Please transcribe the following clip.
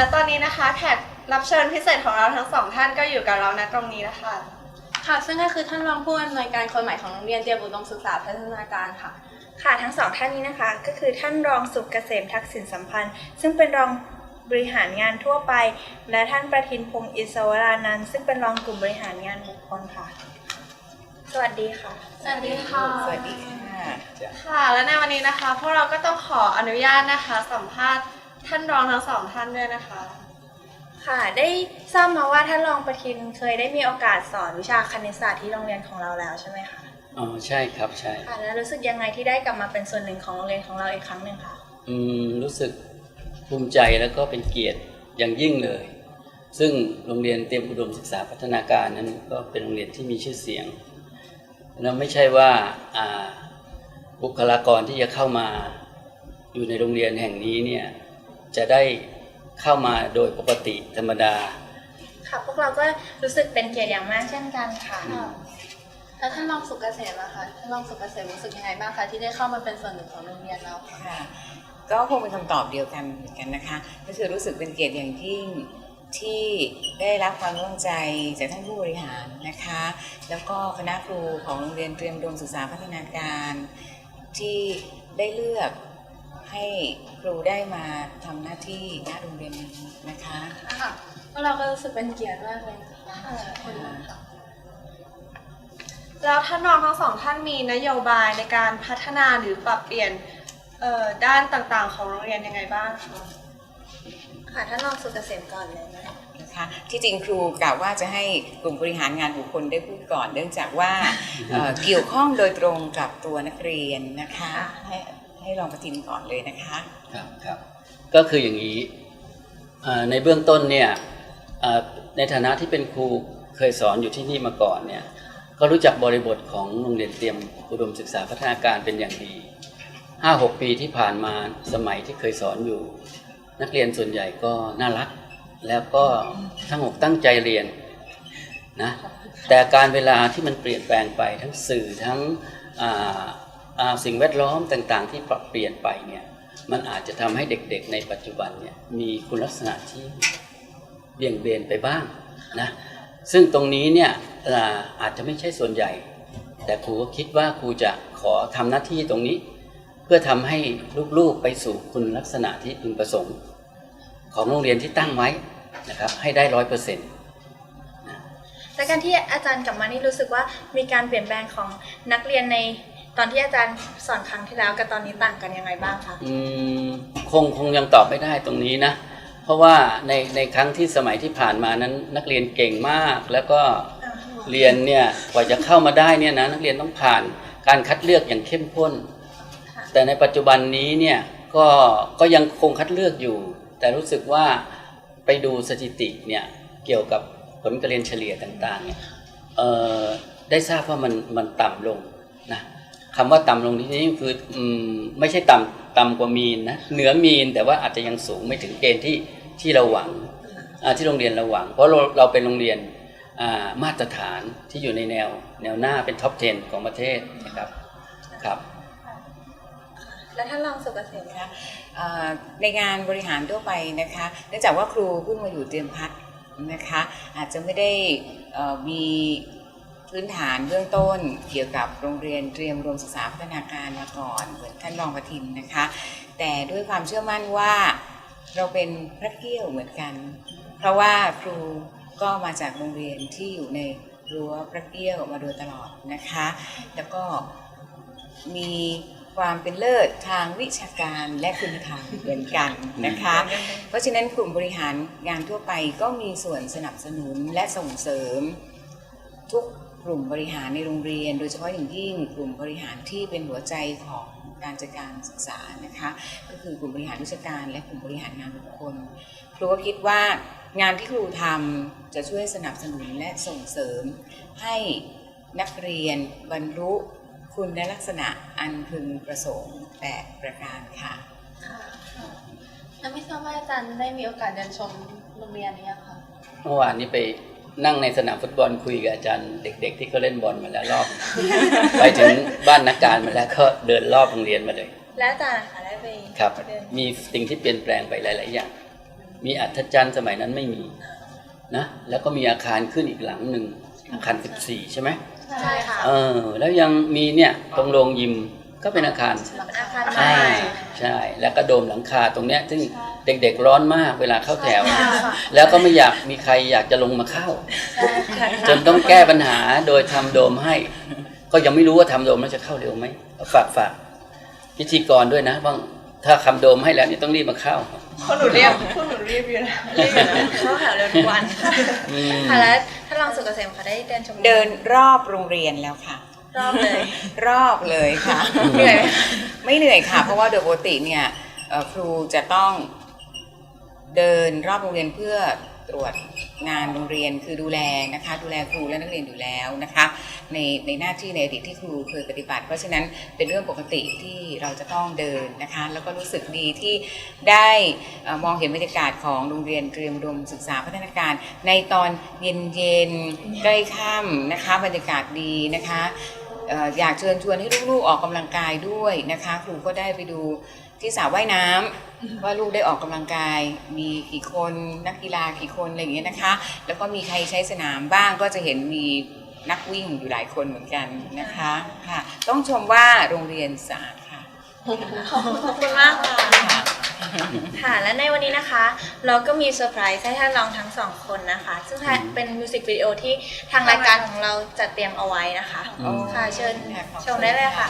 และตอนนี้นะคะแขกรับเชิญพิเศษของเราทั้งสองท่านก็อยู่กับเราณตรงนี้แล้วค่ะค่ะ ซึ่งก็คือท่านรองผู้อำนวยการคนใหม่ของโรงเรียนเตรียมอุดมศึกษาพัฒนาการค่ะ ค่ะทั้งสองท่านนี้นะคะ ก็คือท่านรองสุขเกษมทักษิณสัมพันธ์ ซึ่งเป็นรองบริหารงานทั่วไป และท่านประทินพงศ์อิสวรานันท์ซึ่งเป็นรองกลุ่มบริหารงานบุคคลค่ะ สวัสดีค่ะ สวัสดีค่ะ สวัสดีค่ะ ค่ะ และในวันนี้นะคะพวกเราก็ต้องขออนุญาตนะคะ สัมภาษณ์ ท่านรองทั้งสองท่านด้วยนะคะ ค่ะ ได้ทราบมาว่าท่านรองประทินเคยได้มีโอกาสสอนวิชาคณิตศาสตร์ที่โรงเรียนของเราแล้วใช่ไหมคะ อ๋อใช่ครับใช่ ค่ะ แล้วรู้สึกยังไงที่ได้กลับมาเป็นส่วนหนึ่งของโรงเรียนของเราอีกครั้งหนึ่งค่ะอืมรู้สึกภูมิใจแล้วก็เป็นเกียรติอย่างยิ่งเลย ซึ่งโรงเรียนเตรียมอุดมศึกษาพัฒนาการนั้นก็เป็นโรงเรียนที่มีชื่อเสียงแล้วไม่ใช่ว่าอ่าบุคลากรที่จะเข้ามาอยู่ในโรงเรียนแห่งนี้เนี่ย จะได้เข้ามาโดยปกติธรรมดา ค่ะ พวกเราก็รู้สึกเป็นเกียรติอย่างมากเช่นกันค่ะ แล้วท่านรองสุกเกษมนะคะท่านรองสุกเกษมรู้สึกยังไงบ้างคะที่ได้เข้ามาเป็นส่วนหนึ่งของโรงเรียนเราค่ะค่ะ ก็คงเป็นคำตอบเดียวกันเหมือนกันนะคะ ก็คือรู้สึกเป็นเกียรติอย่างยิ่งที่ได้รับความร่วมใจจากท่านผู้บริหารนะคะ แล้วก็คณะครูของโรงเรียนเตรียมอุดมศึกษาพัฒนาการ ที่ได้เลือก ให้ครูได้มาทำหน้าที่ณโรงเรียนนี้นะคะค่ะพวกเราก็รู้สึกเป็นเกียรติมากเลยนะคะขอบคุณค่ะแล้วท่านรองทั้งสองท่านมีนโยบายในการพัฒนาหรือปรับเปลี่ยนเอ่อด้านต่างๆ ของโรงเรียนยังไงบ้างคะค่ะท่านรองสุกเกษมก่อนเลยนะ นะคะที่จริงครูกล่าวว่าจะให้กลุ่มบริหารงานบุคคลได้พูดก่อน เนื่องจากว่าเอ่อเกี่ยวข้องโดยตรงกับตัวนักเรียนนะคะให้ ให้รองประทินก่อนเลยนะคะ ครับครับก็คืออย่างนี้ในเบื้องต้นเนี่ยในฐานะที่เป็นครูเคยสอนอยู่ที่นี่มาก่อนเนี่ยก็รู้จักบริบทของโรงเรียนเตรียมอุดมศึกษาพัฒนาการเป็นอย่างดี 5-6 ปีที่ผ่านมาสมัยที่เคยสอนอยู่ นักเรียนส่วนใหญ่ก็น่ารัก แล้วก็ทั้งอกตั้งใจเรียนนะแต่การเวลาที่มันเปลี่ยนแปลงไปทั้งสื่อทั้งอ สิ่งแวดล้อมต่างๆ ที่ปรับเปลี่ยนไปเนี่ยมันอาจจะทำให้เด็กๆ ในปัจจุบันเนี่ยมีคุณลักษณะที่เบี่ยงเบนไปบ้างนะซึ่งตรงนี้เนี่ยอาจจะไม่ใช่ส่วนใหญ่ แต่ครูก็คิดว่าครูจะขอทำหน้าที่ตรงนี้ เพื่อทำให้ลูกๆไปสู่คุณลักษณะที่พึงประสงค์ ของโรงเรียนที่ตั้งไว้นะครับให้ได้ร้อยเปอร์เซ็นต์และการที่อาจารย์กลับมานี่รู้สึกว่ามีการเปลี่ยนแปลงของนักเรียนใน ตอนที่อาจารย์สอนครั้งที่แล้วกับตอนนี้ต่างกันยังไงบ้างคะอืมคงคงยังตอบไม่ได้ตรงนี้นะ เพราะว่าในในครั้งที่สมัยที่ผ่านมานั้น นักเรียนเก่งมากแล้วก็เรียนเนี่ยกว่าจะเข้ามาได้เนี่ยนะนักเรียนต้องผ่านการคัดเลือกอย่างเข้มข้น แต่ในปัจจุบันนี้เนี่ยก็ก็ยังคงคัดเลือกอยู่ แต่รู้สึกว่าไปดูสถิติเนี่ยเกี่ยวกับผลการเรียนเฉลี่ยต่างๆเนี่ยเอ่อได้ทราบว่ามันมันต่ำลงนะ คำว่าต่ำลงที่นี้คืออืมไม่ใช่ต่ำต่ำกว่ามีนนะเหนือมีนแต่ว่าอาจจะยังสูงไม่ถึงเกณฑ์ที่ที่เราหวังที่โรงเรียนเราหวัง เพราะเราเราเป็นโรงเรียนมาตรฐานที่อยู่ในแนวแนวหน้าเป็นท็อป 10 ของประเทศนะครับครับ และท่านรองสุกเกษมคะในงานบริหารทั่วไปนะคะเนื่องจากว่าครูเพิ่งมาอยู่เตรียมพัฒน์นะคะอาจจะไม่ได้มี พื้นฐานเบื้องต้นเกี่ยวกับโรงเรียนเตรียมรวมศึกษาพัฒนาการมาก่อนเหมือนท่านรองประทินนะคะ แต่ด้วยความเชื่อมั่นว่าเราเป็นพระเกี้ยวเหมือนกัน เพราะว่าครูก็มาจากโรงเรียนที่อยู่ในรั้วพระเกี้ยวมาโดยตลอดนะคะ แล้วก็มีความเป็นเลิศทางวิชาการและคุณธรรมเหมือนกันนะคะ เพราะฉะนั้นกลุ่มบริหารงานทั่วไปก็มีส่วนสนับสนุนและส่งเสริมทุก กลุ่มบริหารในโรงเรียน โดยเฉพาะอย่างยิ่งกลุ่มบริหารที่เป็นหัวใจของการจัดการศึกษานะคะก็คือกลุ่มบริหารวิชาการและกลุ่มบริหารงานบุคคล ครูก็คิดว่างานที่ครูทำจะช่วยสนับสนุนและส่งเสริม ให้นักเรียนบรรลุคุณลักษณะอันพึงประสงค์แปดประการค่ะแล้วไม่ทราบว่าอาจารย์ได้มีโอกาสเดินชมโรงเรียนนี้ยังคะเมื่อวานนี้ไป นั่งในสนามฟุตบอลคุยกับอาจารย์เด็ก ๆ ที่เขาเล่นบอลมาแล้วรอบ ไปถึงบ้านนักการมาแล้วก็เดินรอบโรงเรียนมาเลย และอาจารย์ค่ะได้ไปครับ เดินมีสิ่งที่เปลี่ยนแปลงไปหลาย ๆ อย่าง มีอัธจันทร์สมัยนั้นไม่มีนะแล้วก็มีอาคารขึ้นอีกหลังหนึ่งอาคาร14 ใช่ไหมใช่ค่ะ เออ แล้วยังมีเนี่ยตรงโรงยิมก็เป็นอาคารอาคารใหใช่ม่ ใช่ แล้วก็โดมหลังคาตรงเนี้ยซึ่ง เด็กๆร้อนมากเวลาเข้าแถวใช่ค่ะแล้วก็ไม่อยากมีใครอยากจะลงมาเข้า จนต้องแก้ปัญหาโดยทำโดมให้ ก็ยังไม่รู้ว่าทำโดมแล้วจะเข้าเร็วไหมฝากฝากพิธีกรด้วยนะว่าถ้าคำโดมให้แล้วนี่ต้องรีบมาเข้าคนหนูเรียบคนหนูเรียบอยู่นะเรียบอยู่นะเข้าแถวเร็วทุกวันอืมค่ะแล้วท่านรองสุกเกษมค่ะได้เดินชมเดินรอบโรงเรียนแล้วค่ะ รอบเลยรอบเลยค่ะเหนื่อยไหมไม่เหนื่อยค่ะ เพราะว่าโดยปกติเนี่ยเอ่อครูจะต้อง เดินรอบโรงเรียนเพื่อตรวจงานโรงเรียนคือดูแลนะคะดูแลครูและนักเรียนอยู่แล้วนะคะในในหน้าที่ในอดีตที่ครูเคยปฏิบัติ เพราะฉะนั้นเป็นเรื่องปกติที่เราจะต้องเดินนะคะแล้วก็รู้สึกดีที่ได้มองเห็นบรรยากาศของโรงเรียนเตรียมดมศึกษาพัฒนาการ ในตอนเย็นๆใกล้ค่ำนะคะบรรยากาศดีนะคะเอ่ออยากเชิญชวนให้ลูกๆออกกำลังกายด้วยนะคะ ครูก็ได้ไปดู ที่สระว่ายน้ำว่าลูกได้ออกกำลังกาย มีกี่คนนักกีฬากี่คนอะไรอย่างเงี้ยนะคะ แล้วก็มีใครใช้สนามบ้างก็จะเห็นมีนักวิ่งอยู่หลายคนเหมือนกันนะคะค่ะ ต้องชมว่าโรงเรียนสะอาดค่ะขอบคุณมากค่ะค่ะค่ะและในวันนี้นะคะ เราก็มีเซอร์ไพรส์ให้ท่านรองทั้งสองคนนะคะ ซึ่งเป็นมิวสิกวิดีโอที่ทางรายการของเราจัดเตรียมเอาไว้นะคะอืมค่ะเชิญค่ะขอบคุณชมได้เลยค่ะ